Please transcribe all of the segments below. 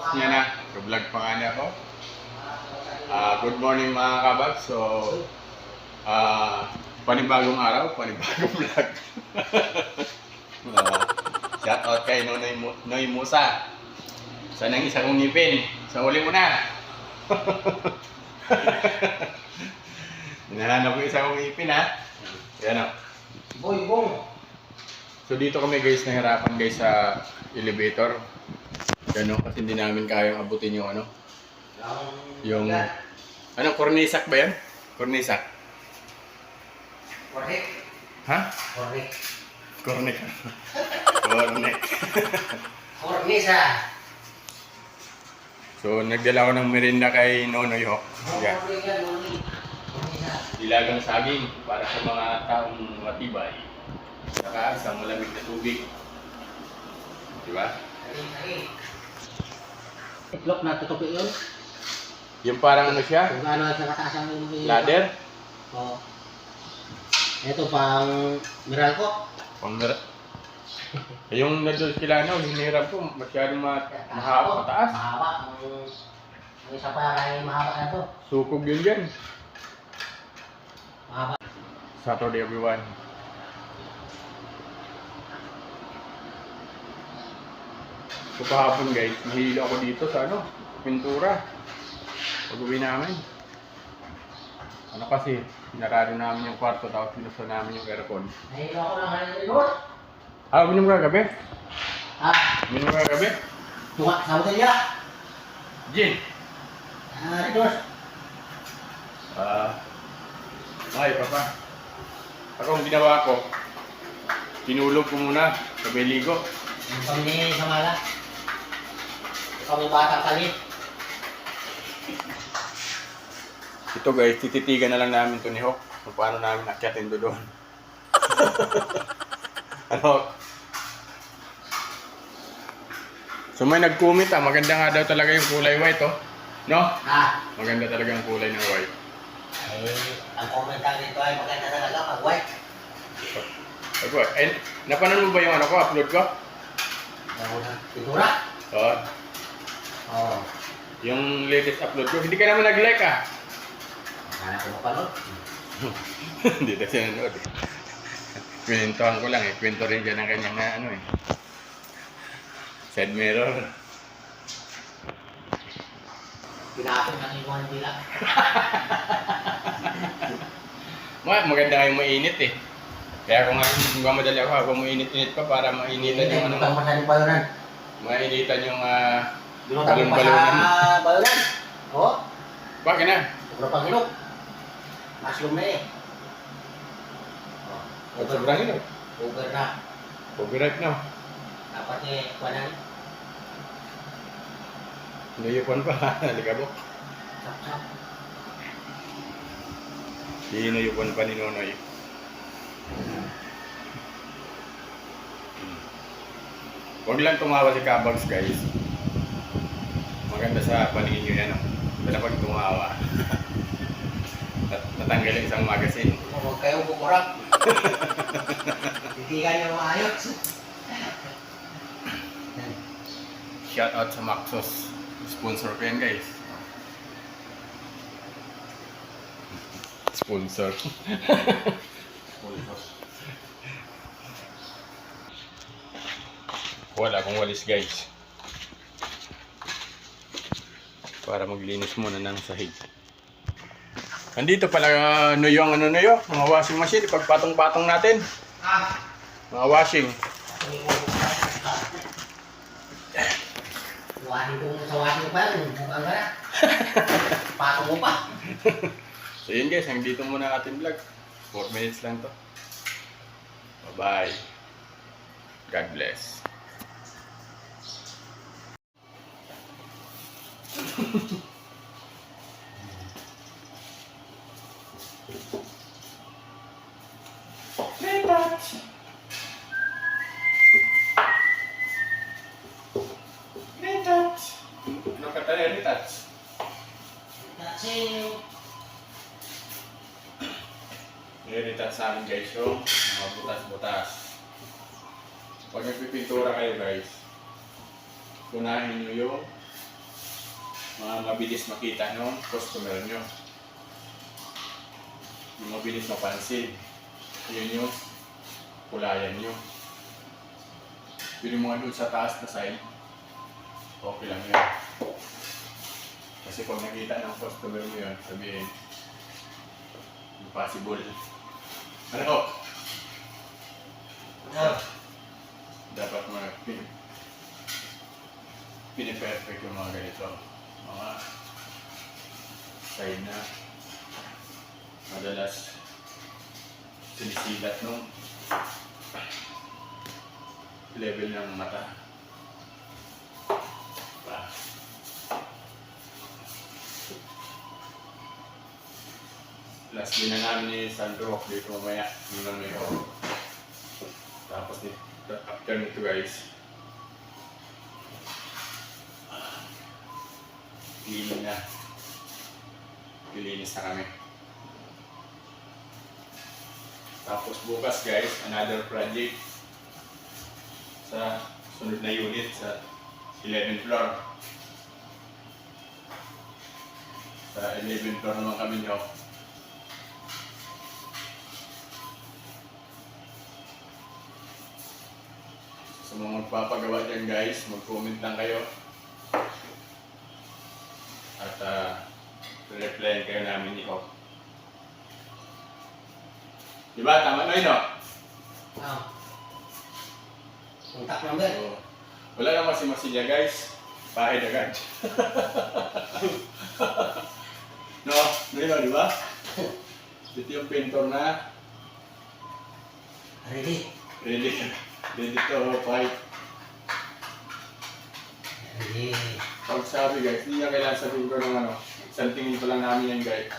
Post niya na. Ka-vlog pa nga niya ako. Ah, good morning mga kabag. So, ah, panibagong araw, panibagong vlog. Ah, shout out kay Mu- Noy Musa. Sana ang isa kong ngipin. Sa uli mo na. Hinahanap ko isa kong ngipin ha. Yan o. Boy, bong. So dito kami guys, nahirapan guys sa elevator. Gano, kasi hindi namin kayang abutin yung ano. Yung, ano, cornisak ba yan? Cornisak. Korek. Ha? Korek. Cornic. Cornic. Kornisa. So nagdala ko ng merinda kay Nonoy Hawk. Kornisa. Dilagang saging para sa mga taong matibay. Saka isang malamig na tubig. Diba? Ari, ari. Itlog na tutupi yun. Yung parang ano siya? Kung ano sa kataas ang yung... Ladder? Oo. Ito pang Meralco. Pang Eh, yung nandun sila ano, hinirap ko, masyadong ma mahaba, mataas. Mahaba. Ang, ang isa pa ay mahaba na to. Sukog yun dyan. Mahaba. Saturday everyone. So kahapon guys, nahilo ako dito sa ano, pintura. Pag uwi namin. Ano kasi, pinarado namin yung kwarto tapos pinusto namin yung aircon. Nahilo ako ng halin doon. Ah, uminom ka gabi? Ha? Uminom ka gabi? Tunga sa botelya. Gin! Ah, Ritos. Ah, ay, papa. Ako ang ginawa ko, tinulog ko muna, sabay ligo. Yung pamili sa mala. Kami batang kalit. Ito guys, tititigan na lang namin to ni Hawk kung paano namin akyatin do doon. ano? So may nag-comment ah, maganda nga daw talaga yung kulay white oh. No? Ha? Maganda talaga ang kulay ng white. Eh, ang komentar nito ay maganda talaga pag white. Ako, eh, napanood mo ba yung ano ko, upload ko? Daw pintura. Oo. Oo. yung latest upload ko. Hindi ka naman nag-like ah. Sana ko mapanood. Hindi na siya nanood eh. Kwentuhan ko lang eh. Kwento rin siya ng kanyang na ano eh. Side mirror. Pinakot ng iwan nila. Ma, maganda nga yung mainit eh. Kaya kung nga, kung madali ako, habang mainit-init pa para mainitan yung ano sa yung bayonan. Yung ah... Binutang pa Balon-balonan. sa bayonan. Oo. bakit na? Sobrang pangilok. Mushroom na eh. Sobrang ino. Over na. Copyright na. Dapat eh, kuwanan. Nuyupan pa. Nalikabok. Chap-chap. Hinuyupan pa ni Nonoy. Huwag lang tumawa si Kabags guys. Maganda sa paningin nyo yan. Oh. Wala pag tumawa. Nat natanggal yung isang magazine. Huwag kayong bukurap. Titigan niyo maayos. Shout out sa Maxos. Sponsor ko yan guys. Sponsor. Wala akong walis guys. Para maglinis muna ng sahig. Andito pala uh, nuyo ang ano nuyo, mga washing machine, ipagpatong-patong natin. Mga washing. Wahin ko sa wahin ko pa. Mukhang ka na. Pato mo pa. So yun guys, hanggang dito muna ang ating vlog. 4 minutes lang to. Bye-bye. God bless. Retouch! Retouch! Ano ka tayo, retouch? Kasi, Nire-retouch sa amin guys yung mga butas-butas. Pag nagpipintura kayo guys, unahin nyo yung mga mabilis makita ng customer nyo. Yung mabilis mapansin. Yun yung kulayan nyo. Pero yung mga doon sa taas na side, okay lang yun. Kasi pag nakita ng customer mo yun, sabihin, impossible. Ano ko? Ah, dapat mga pin piniperfect yung mga ganito. Mga side na madalas sinisilat nung level ng mata. Pa. Last din na namin ni Sandro dito mamaya. Yun lang may tapos after nito guys, cleaning na. Lilinis na kami. Tapos bukas guys, another project sa sunod na unit sa 11th floor. Sa 11th floor naman kami nyo. Sa mga magpapagawa dyan guys, mag-comment lang kayo. At uh, replyan kayo namin ni Hop. Diba? Tama na yun, no? ah. Contact number. So, wala naman si Masilya guys. Bahay agad. no? No yun, di ba? Ito yung painter na Ready. ready, ready to fight. Ready. Pag sabi guys, hindi na kailangan sabihin ko ng ano. Isang tingin ko lang namin yan guys.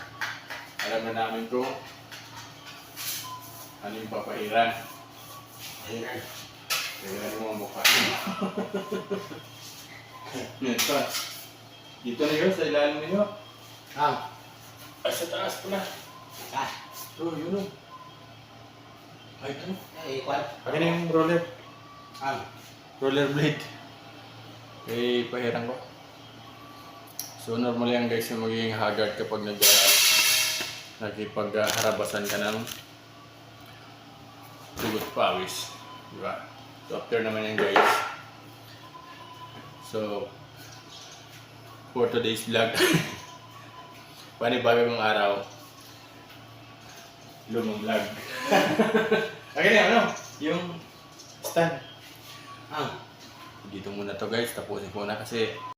Alam na namin kung ano yung papahiran. Ayan. Kaya mo ang mukha. Ito. Dito na yun, sa ilalim ninyo. Ah. Ay, sa taas pala. Ah. Oh, yun o. Ay, ano? Eh, kwan. Akin yung roller. Ah. Roller blade. Eh, pahiran ko. So, normal yan guys yung magiging haggard kapag nag uh, ka ng tugot pawis. Di ba? So, after naman yan guys. So, for today's vlog, panibagong araw, lumang vlog. Akin na, ano? Yung stand. Ah. Dito muna to guys, tapusin ko na kasi